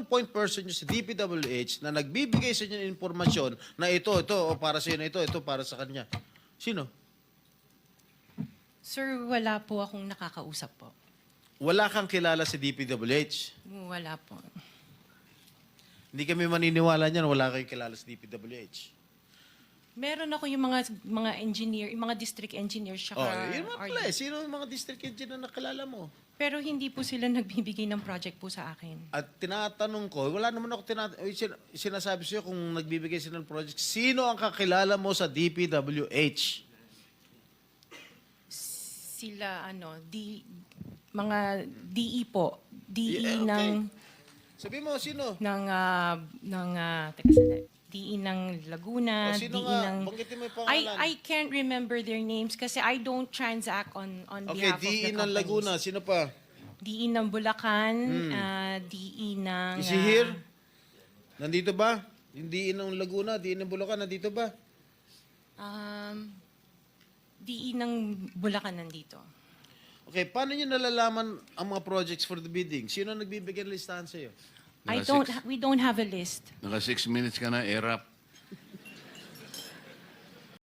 ang point person nyo sa DPWH na nagbibigay sa inyo ng informasyon na ito, ito, o para sa inyo, ito, ito, para sa kanya? Sino? Sir, wala po akong nakakausap po. Wala kang kilala sa DPWH. Wala po. Hindi kami maniniwala niyan, wala kayong kilala sa DPWH. Meron ako yung mga mga engineer, yung mga district engineers siya. Oh, yun mga pala eh. Sino yung mga district engineer na nakilala mo? Pero hindi po sila nagbibigay ng project po sa akin. At tinatanong ko, wala naman ako tinat sin- sinasabi sa'yo kung nagbibigay sila ng project, sino ang kakilala mo sa DPWH? Sila ano, di mga DE po, DE Yeah, okay. ng Sabi mo, sino? ng ah, ng ah, teka sandali. DE ng Laguna, O, sino DE nga? ng Banggitin mo yung I pangalan. I can't remember their names kasi I don't transact on on Okay, behalf of the DE ng companies. Laguna, sino pa? DE ng Bulacan, ah, DE ng Is he ah, here? Nandito ba? Yung DE ng Laguna, DE ng Bulacan, nandito ba? Um, DE ng Bulacan nandito. Okay, paano nyo nalalaman ang mga projects for the bidding? Sino nagbibigay ng listahan sa'yo? I Naka don't six. we don't have a list. Naka six minutes ka na, erap.